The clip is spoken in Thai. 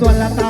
ตัวละตา